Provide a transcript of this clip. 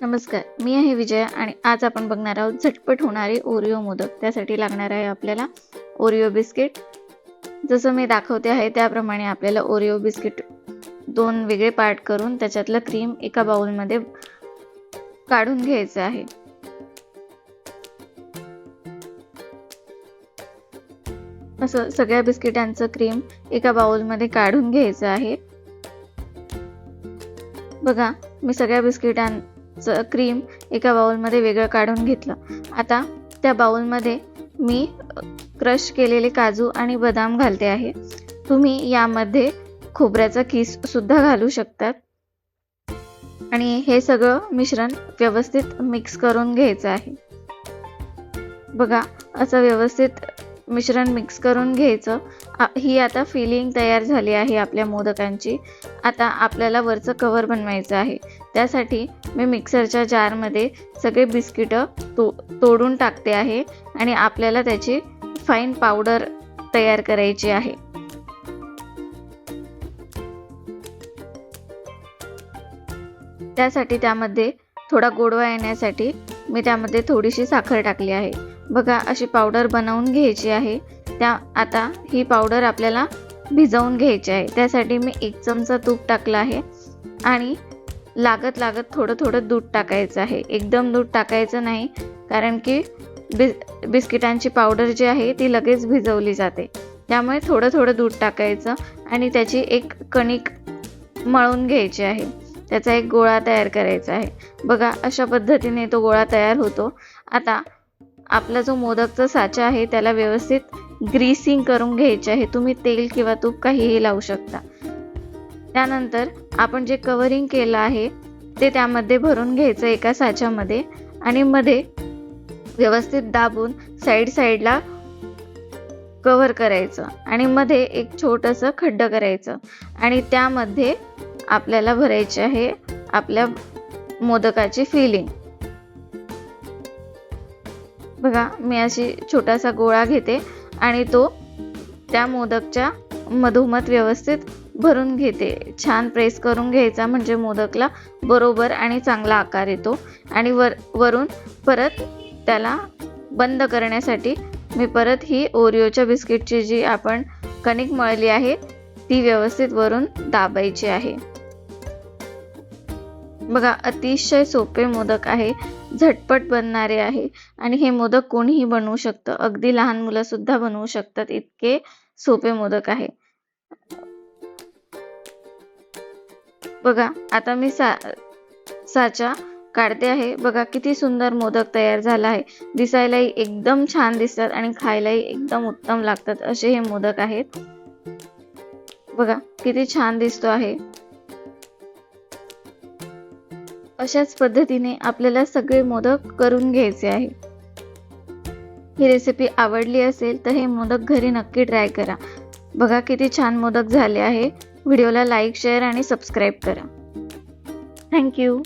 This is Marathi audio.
नमस्कार मी आहे विजया आणि आज आपण बघणार आहोत झटपट होणारे ओरिओ मोदक. त्यासाठी लागणार आहे आपल्याला ओरिओ बिस्किट जसं मी दाखवते आहे त्याप्रमाणे आपल्याला ओरिओ बिस्किट दोन वेगळे पार्ट करून त्याच्यातलं क्रीम एका बाउलमध्ये काढून घ्यायचं आहे. असं सगळ्या बिस्किटांचं क्रीम एका बाउलमध्ये काढून घ्यायचं आहे. बघा मी सगळ्या बिस्किटां क्रीम एका बाउलमध्ये वेगळं काढून घेतलं. आता त्या बाउलमध्ये मी क्रश केलेले काजू आणि बदाम घालते आहे. तुम्ही यामध्ये खोबऱ्याचा किस सुद्धा घालू शकतात. आणि हे सगळं मिश्रण व्यवस्थित मिक्स करून घ्यायचं आहे. बघा असं व्यवस्थित मिश्रण मिक्स करून घ्यायचं. ही आता फिलिंग तयार झाली आहे आपल्या मोदकांची. आता आपल्याला वरचं कवर बनवायचं आहे. त्यासाठी मी मिक्सरच्या जारमध्ये सगळे बिस्किटं तो तोडून टाकते आहे आणि आपल्याला त्याची फाईन पावडर तयार करायची आहे. त्यासाठी त्यामध्ये थोडा गोडवा येण्यासाठी मी त्यामध्ये थोडीशी साखर टाकली आहे. बघा अशी पावडर बनवून घ्यायची आहे. त्या आता ही पावडर आपल्याला भिजवून घ्यायची आहे. त्यासाठी मी एक चमचा तूप टाकलं आहे. आणि लागत लागत थोडं थोडं दूध टाकायचं आहे. एकदम दूध टाकायचं नाही कारण की बि बिस्किटांची पावडर जी आहे ती लगेच भिजवली जाते. त्यामुळे थोडं थोडं दूध टाकायचं आणि त्याची एक कणिक मळून घ्यायची आहे. त्याचा एक गोळा तयार करायचा आहे. बघा अशा पद्धतीने तो गोळा तयार होतो. आता आपला जो मोदकचा साचा आहे त्याला व्यवस्थित ग्रीसिंग करून घ्यायचे आहे. तुम्ही तेल किंवा तूप काहीही लावू शकता. त्यानंतर आपण जे कवरिंग केलं आहे ते त्यामध्ये भरून घ्यायचं एका साच्यामध्ये आणि मध्ये व्यवस्थित दाबून साईड साईडला कवर करायचं आणि मध्ये एक छोटंसं खड्डं करायचं आणि त्यामध्ये आपल्याला भरायचे आहे आपल्या मोदकाची फिलिंग बघा मी अशी छोटासा गोळा घेते आणि तो त्या मोदकच्या मधोमध व्यवस्थित भरून घेते. छान प्रेस करून घ्यायचा म्हणजे मोदकला बरोबर आणि चांगला आकार येतो. आणि वर वरून परत त्याला बंद करण्यासाठी मी परत ही ओरिओच्या बिस्किटची जी आपण कणिक मळली आहे ती व्यवस्थित वरून दाबायची आहे. बघा अतिशय सोपे मोदक आहे झटपट बनणारे आहे आणि हे मोदक कोणीही बनवू शकतं. अगदी लहान मुलं सुद्धा बनवू शकतात. इतके सोपे मोदक आहे. बघा आता मी सा साचा काढते आहे. बघा किती सुंदर मोदक तयार झाला आहे. दिसायलाही एकदम छान दिसतात आणि खायलाही एकदम उत्तम लागतात असे हे मोदक आहेत. बघा किती छान दिसतो आहे. अशाच पद्धतीने आपल्याला सगळे मोदक करून घ्यायचे आहे. ही रेसिपी आवडली असेल तर हे मोदक घरी नक्की ट्राय करा. बघा किती छान मोदक झाले आहे. व्हिडिओला लाईक शेअर आणि सबस्क्राईब करा. Thank you